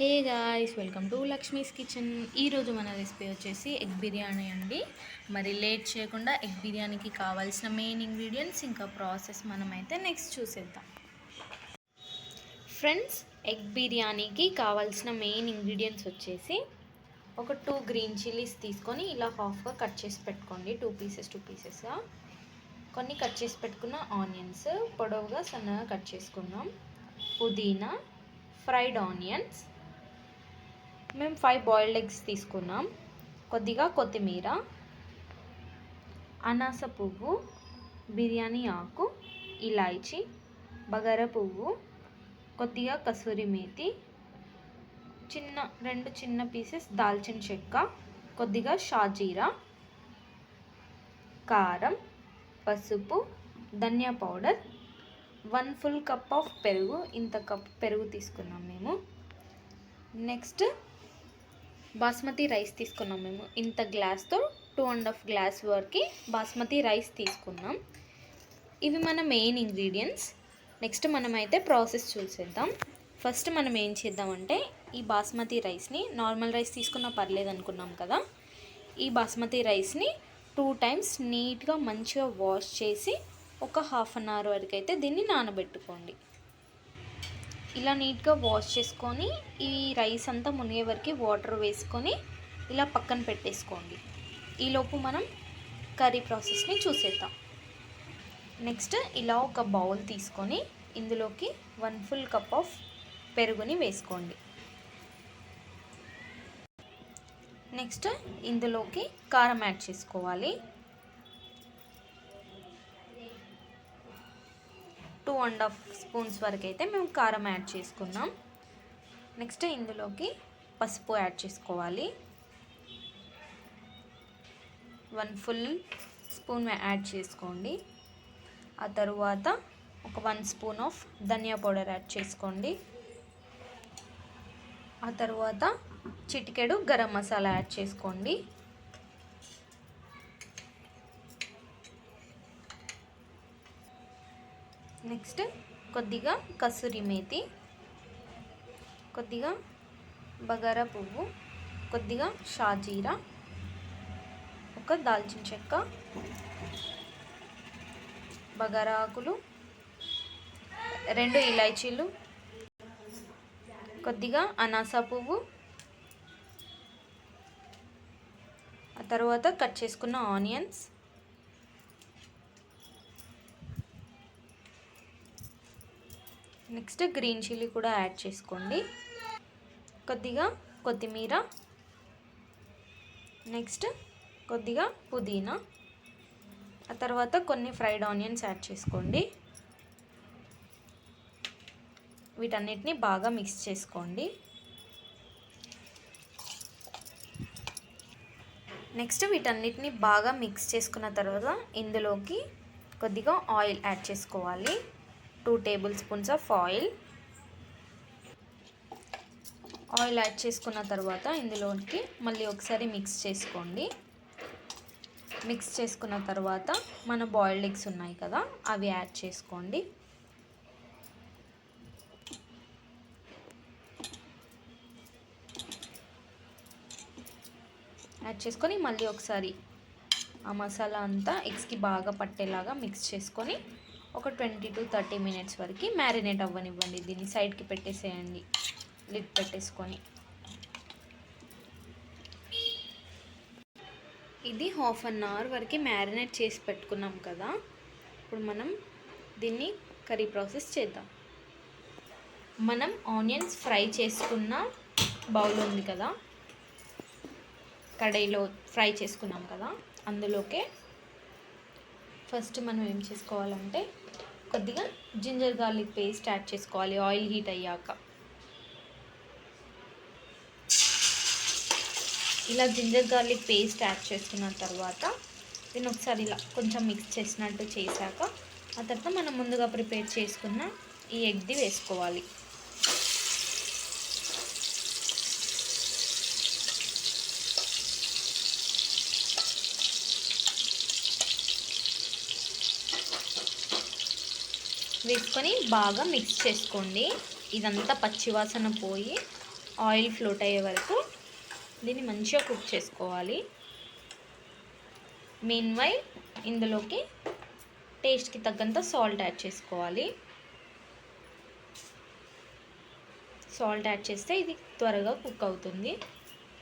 Hey guys welcome to Lakshmi's kitchen. ఈరోజు మన recipe వచ్చేసి ఎగ్ బిర్యానీ అండి. మరి లేట్ చేయకుండా ఎగ్ బిర్యానీకి కావాల్సిన మెయిన్ ఇంగ్రీడియంట్స్ ఇంకా ప్రాసెస్ మనమైతే నెక్స్ట్ చూసేద్దాం. ఫ్రెండ్స్ ఎగ్ బిర్యానీకి కావాల్సిన మెయిన్ ఇంగ్రీడియంట్స్ వచ్చేసి ఒక టూ గ్రీన్ చిల్లీస్ తీసుకొని ఇలా హాఫ్గా కట్ చేసి పెట్టుకోండి. టూ పీసెస్ టూ పీసెస్గా కొన్ని కట్ చేసి పెట్టుకున్న ఆనియన్స్ పొడవుగా సన్నగా కట్ చేసుకున్నాం పుదీనా ఫ్రైడ్ ఆనియన్స్ మేము ఫైవ్ బాయిల్డ్ ఎగ్స్ తీసుకున్నాం. కొద్దిగా కొత్తిమీర అనాస పువ్వు బిర్యానీ ఆకు ఇలాయచి బగర పువ్వు కొద్దిగా కసూరి మేతి చిన్న రెండు చిన్న పీసెస్ దాల్చిన చెక్క కొద్దిగా షాజీరా కారం పసుపు ధనియా powder one full cup of పెరుగు ఇంత కప్ పెరుగు తీసుకున్నాం మేము. నెక్స్ట్ బాస్మతి రైస్ తీసుకున్నాం మేము. ఇంత గ్లాస్తో టూ అండ్ హాఫ్ గ్లాస్ వరకు బాస్మతి రైస్ తీసుకున్నాం. ఇవి మన మెయిన్ ఇంగ్రీడియంట్స్. నెక్స్ట్ మనమైతే ప్రాసెస్ చూసేద్దాం. ఫస్ట్ మనం ఏం చేద్దామంటే ఈ బాస్మతి రైస్ని నార్మల్ రైస్ తీసుకున్నా పర్లేదు అనుకున్నాం కదా. ఈ బాస్మతి రైస్ని టూ టైమ్స్ నీట్గా మంచిగా వాష్ చేసి ఒక హాఫ్ అన్ అవర్ వరకు అయితే దీన్ని నానబెట్టుకోండి. ఇలా నీట్గా వాష్ చేసుకొని ఈ రైస్ అంతా మునిగే వరకు వాటర్ వేసుకొని ఇలా పక్కన పెట్టేసుకోండి. ఈలోపు మనం కర్రీ ప్రాసెస్ని చూసేద్దాం. నెక్స్ట్ ఇలా ఒక బౌల్ తీసుకొని ఇందులోకి వన్ ఫుల్ కప్ ఆఫ్ పెరుగుని వేసుకోండి. నెక్స్ట్ ఇందులోకి కారం యాడ్ చేసుకోవాలి. టూ అండ్ హాఫ్ స్పూన్స్ వరకు అయితే మేము కారం యాడ్ చేసుకున్నాం నెక్స్ట్ ఇందులోకి పసుపు యాడ్ చేసుకోవాలి. వన్ ఫుల్ స్పూన్ యాడ్ చేసుకోండి. ఆ తరువాత ఒక వన్ స్పూన్ ఆఫ్ ధనియా పౌడర్ యాడ్ చేసుకోండి. ఆ తర్వాత చిటికెడు గరం మసాలా యాడ్ చేసుకోండి. నెక్స్ట్ కొద్దిగా కసూరి మేతి కొద్దిగా బగారా పువ్వు కొద్దిగా షాజీరా ఒక దాల్చిన చెక్క బగారా ఆకులు రెండు ఇలాచీలు కొద్దిగా అనాస పువ్వు ఆ తర్వాత కట్ చేసుకున్న ఆనియన్స్ నెక్స్ట్ గ్రీన్ చిల్లీ కూడా యాడ్ చేసుకోండి. కొద్దిగా కొత్తిమీర. నెక్స్ట్ కొద్దిగా పుదీనా. ఆ తర్వాత కొన్ని ఫ్రైడ్ ఆనియన్స్ యాడ్ చేసుకోండి. వీటన్నిటిని బాగా మిక్స్ చేసుకోండి. నెక్స్ట్ వీటన్నిటిని బాగా మిక్స్ చేసుకున్న తర్వాత ఇందులోకి కొద్దిగా ఆయిల్ యాడ్ చేసుకోవాలి. Two tablespoons of oil. Oil add చేసుకున్న తర్వాత ఇందులోకి మళ్ళీ ఒకసారి మిక్స్ చేసుకోండి. మిక్స్ చేసుకున్న తర్వాత మన బాయిల్డ్ ఎగ్స్ ఉన్నాయి కదా అవి యాడ్ చేసుకోండి. యాడ్ చేసుకొని మళ్ళీ ఒకసారి ఆ మసాలా అంతా ఎగ్స్కి బాగా పట్టేలాగా మిక్స్ చేసుకొని ఒక ట్వంటీ టు థర్టీ మినిట్స్ వరకు మ్యారినేట్ అవ్వనివ్వండి. దీన్ని సైడ్కి పెట్టేసేయండి. లిడ్ పెట్టేసుకొని. ఇది హాఫ్ అన్ అవర్ వరకు మ్యారినేట్ చేసి పెట్టుకున్నాం కదా. ఇప్పుడు మనం దీన్ని కర్రీ ప్రాసెస్ చేద్దాం. మనం ఆనియన్స్ ఫ్రై చేసుకున్న బౌల్ ఉంది కదా. కడాయిలో ఫ్రై చేసుకున్నాం కదా. అందులోకే ఫస్ట్ మనం ఏం చేసుకోవాలంటే కొద్దిగా జింజర్ గార్లిక్ పేస్ట్ యాడ్ చేసుకోవాలి ఆయిల్ హీట్ అయ్యాక. ఇలా జింజర్ గార్లిక్ పేస్ట్ యాడ్ చేసుకున్న తర్వాత దీన్ని ఒకసారి ఇలా కొంచెం మిక్స్ చేసినట్టు చేశాక ఆ తర్వాత మనం ముందుగా ప్రిపేర్ చేసుకున్న ఈ ఎగ్ది వేసుకోవాలి. వేసుకొని బాగా మిక్స్ చేసుకోండి. ఇదంతా పచ్చివాసన పోయి ఆయిల్ ఫ్లోట్ అయ్యే వరకు దీన్ని మంచిగా కుక్ చేసుకోవాలి. మెయిన్ వై ఇందులోకి టేస్ట్కి తగ్గంత సాల్ట్ యాడ్ చేసుకోవాలి. సాల్ట్ యాడ్ చేస్తే ఇది త్వరగా కుక్ అవుతుంది.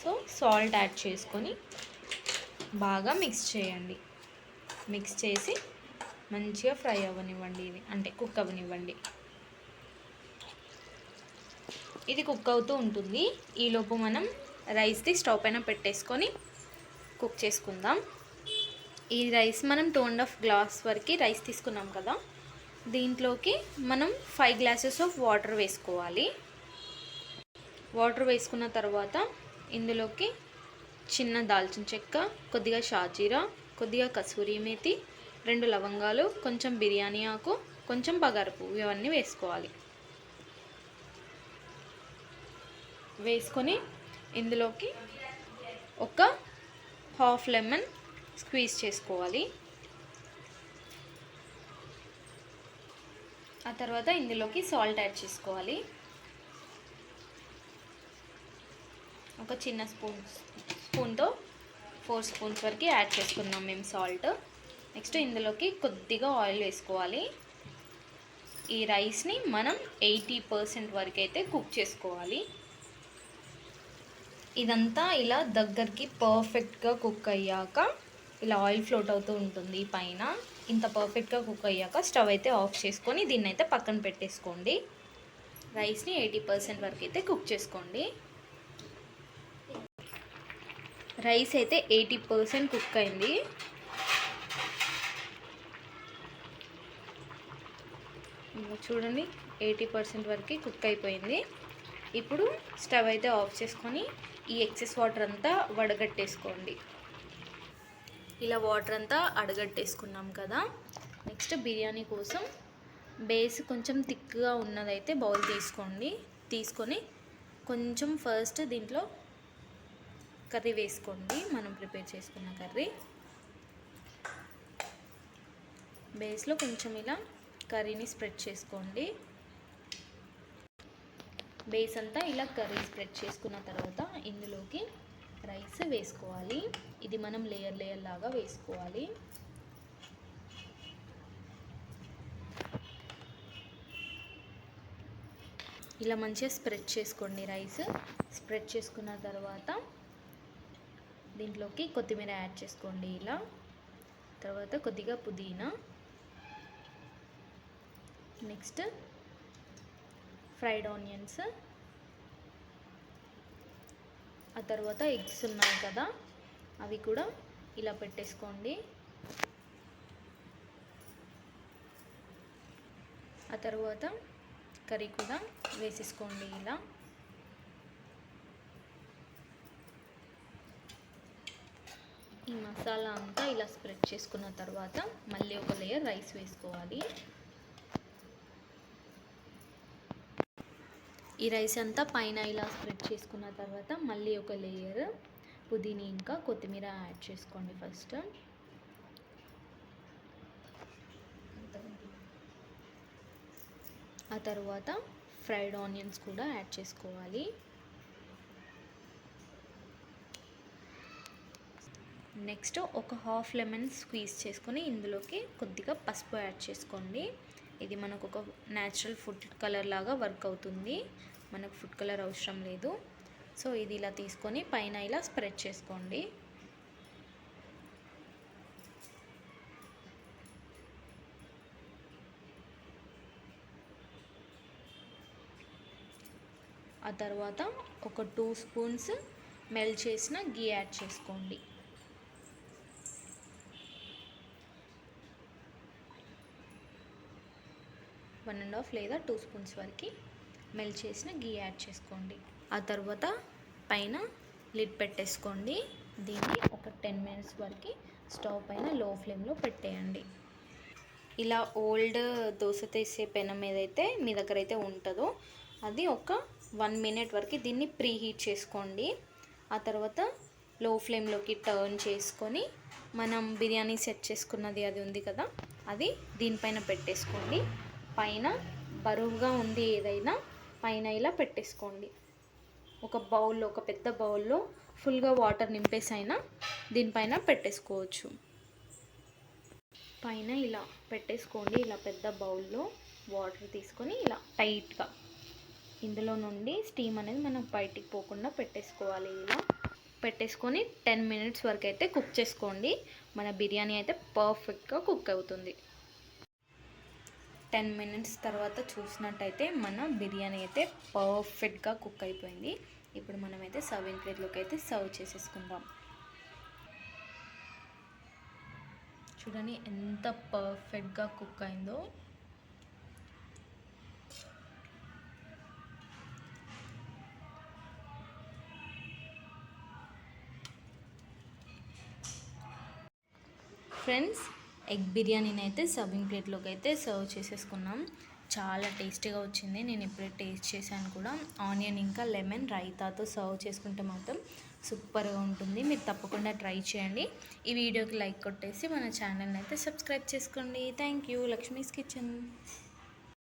సో సాల్ట్ యాడ్ చేసుకొని బాగా మిక్స్ చేయండి. మిక్స్ చేసి మంచిగా ఫ్రై అవ్వనివ్వండి ఇది అంటే కుక్ అవ్వనివ్వండి. ఇది కుక్ అవుతూ ఉంటుంది. ఈలోపు మనం రైస్ది స్టవ్ పైన పెట్టేసుకొని కుక్ చేసుకుందాం. ఈ రైస్ మనం టూ అండ్ హాఫ్ గ్లాస్ వరకు రైస్ తీసుకున్నాం కదా దీంట్లోకి మనం ఫైవ్ గ్లాసెస్ ఆఫ్ వాటర్ వేసుకోవాలి. వాటర్ వేసుకున్న తర్వాత ఇందులోకి చిన్న దాల్చిన చెక్క కొద్దిగా షాజీరా కొద్దిగా కసూరి మేతి రెండు లవంగాలు కొంచెం బిర్యానీ ఆకు కొంచెం బగారపు ఇవన్నీ వేసుకోవాలి. వేసుకొని ఇందులోకి ఒక హాఫ్ లెమన్ స్క్వీజ్ చేసుకోవాలి. ఆ తర్వాత ఇందులోకి సాల్ట్ యాడ్ చేసుకోవాలి. ఒక చిన్న స్పూన్ స్పూన్తో ఫోర్ స్పూన్స్ వరకు యాడ్ చేసుకున్నాం మేము సాల్ట్. నెక్స్ట్ ఇందులోకి కొద్దిగా ఆయిల్ వేసుకోవాలి. ఈ రైస్ని మనం ఎయిటీ పర్సెంట్ వరకు అయితే కుక్ చేసుకోవాలి. ఇదంతా ఇలా దగ్గరికి పర్ఫెక్ట్గా కుక్ అయ్యాక ఇలా ఆయిల్ ఫ్లోట్ అవుతూ ఉంటుంది పైన. ఇంత పర్ఫెక్ట్గా కుక్ అయ్యాక స్టవ్ అయితే ఆఫ్ చేసుకొని దీన్ని అయితే పక్కన పెట్టేసుకోండి. రైస్ని ఎయిటీ పర్సెంట్ వరకు అయితే కుక్ చేసుకోండి. రైస్ అయితే ఎయిటీ పర్సెంట్ కుక్ అయింది. చూడండి ఎయిటీ పర్సెంట్ వరకు కుక్ అయిపోయింది. ఇప్పుడు స్టవ్ అయితే ఆఫ్ చేసుకొని ఈ ఎక్సెస్ వాటర్ అంతా వడగట్టేసుకోండి. ఇలా వాటర్ అంతా అడగట్టేసుకున్నాం కదా. నెక్స్ట్ బిర్యానీ కోసం బేస్ కొంచెం థిక్గా ఉన్నదైతే బౌల్ తీసుకోండి. తీసుకొని కొంచెం ఫస్ట్ దీంట్లో కర్రీ వేసుకోండి. మనం ప్రిపేర్ చేసుకున్న కర్రీ. బేస్లో కొంచెం ఇలా కర్రీని స్ప్రెడ్ చేసుకోండి. బేస్ అంతా ఇలా కర్రీ స్ప్రెడ్ చేసుకున్న తర్వాత ఇందులోకి రైస్ వేసుకోవాలి. ఇది మనం లేయర్ లేయర్ లాగా వేసుకోవాలి. ఇలా మంచిగా స్ప్రెడ్ చేసుకోండి రైస్. స్ప్రెడ్ చేసుకున్న తర్వాత దీంట్లోకి కొత్తిమీర యాడ్ చేసుకోండి ఇలా. తర్వాత కొద్దిగా పుదీనా. Next fried onions. ఆ తర్వాత ఎగ్స్ ఉన్నాయి కదా అవి కూడా ఇలా పెట్టేసుకోండి. ఆ తర్వాత కర్రీ కూడా వేసేసుకోండి ఇలా. ఈ మసాలా అంతా ఇలా స్ప్రెడ్ చేసుకున్న తర్వాత మళ్ళీ ఒక లేయర్ రైస్ వేసుకోవాలి. ఈ రైస్ అంతా పైన ఇలా స్ప్రెడ్ చేసుకున్న తర్వాత మళ్ళీ ఒక లేయర్ పుదీనా ఇంకా కొత్తిమీర యాడ్ చేసుకోండి ఫస్ట్. ఆ తర్వాత ఫ్రైడ్ ఆనియన్స్ కూడా యాడ్ చేసుకోవాలి. నెక్స్ట్ ఒక హాఫ్ లెమన్ స్క్వీజ్ చేసుకొని ఇందులోకి కొద్దిగా పసుపు యాడ్ చేసుకోండి. ఇది మనకు ఒక న్యాచురల్ ఫుడ్ కలర్ లాగా వర్క్ అవుతుంది. మనకు ఫుడ్ కలర్ అవసరం లేదు. సో ఇది ఇలా తీసుకొని పైన ఇలా స్ప్రెడ్ చేసుకోండి. ఆ తర్వాత ఒక టూ స్పూన్స్ మెల్ట్ చేసిన గీ యాడ్ చేసుకోండి. వన్ అండ్ హాఫ్ లేదా టూ స్పూన్స్ వరకు మెల్ట్ చేసిన గీ యాడ్ చేసుకోండి. ఆ తర్వాత పైన లిడ్ పెట్టేసుకోండి. దీన్ని ఒక టెన్ మినిట్స్ వరకు స్టవ్ పైన లో ఫ్లేమ్లో పెట్టేయండి. ఇలా ఓల్డ్ దోశ తీసే పెనం ఏదైతే మీ దగ్గర అయితే ఉంటుందో అది ఒక వన్ మినిట్ వరకు దీన్ని ప్రీ హీట్ చేసుకోండి. ఆ తర్వాత లో ఫ్లేమ్లోకి టర్న్ చేసుకొని మనం బిర్యానీ సెట్ చేసుకున్నది అది ఉంది కదా అది దీనిపైన పెట్టేసుకోండి. పైన బరువుగా ఉంది ఏదైనా పైన ఇలా పెట్టేసుకోండి. ఒక బౌల్లో ఒక పెద్ద బౌల్లో ఫుల్గా వాటర్ నింపేసైనా అయినా దీనిపైన పెట్టేసుకోవచ్చు. పైన ఇలా పెట్టేసుకోండి ఇలా పెద్ద బౌల్లో వాటర్ తీసుకొని ఇలా టైట్గా. ఇందులో నుండి స్టీమ్ అనేది మనం బయటికి పోకుండా పెట్టేసుకోవాలి ఇలా. పెట్టేసుకొని టెన్ మినిట్స్ వరకు అయితే కుక్ చేసుకోండి. మన బిర్యానీ అయితే పర్ఫెక్ట్గా కుక్ అవుతుంది. టెన్ మినిట్స్ తర్వాత చూసినట్టయితే మన బిర్యానీ అయితే పర్ఫెక్ట్గా కుక్ అయిపోయింది. ఇప్పుడు మనమైతే సర్వింగ్ ప్లేట్లోకి అయితే సర్వ్ చేసేసుకుందాం. చూడండి ఎంత పర్ఫెక్ట్గా కుక్ అయిందో. ఫ్రెండ్స్ ఎగ్ బిర్యానీని అయితే సర్వింగ్ ప్లేట్లోకి అయితే సర్వ్ చేసేసుకున్నాం. చాలా టేస్టీగా వచ్చింది. నేను ఇప్పుడే టేస్ట్ చేశాను కూడా. ఆనియన్ ఇంకా లెమన్ రైతాతో సర్వ్ చేసుకుంటే మాత్రం సూపర్గా ఉంటుంది. మీరు తప్పకుండా ట్రై చేయండి. ఈ వీడియోకి లైక్ కొట్టేసి మన ఛానల్ని అయితే సబ్స్క్రైబ్ చేసుకోండి. Thank you. లక్ష్మీస్ కిచెన్.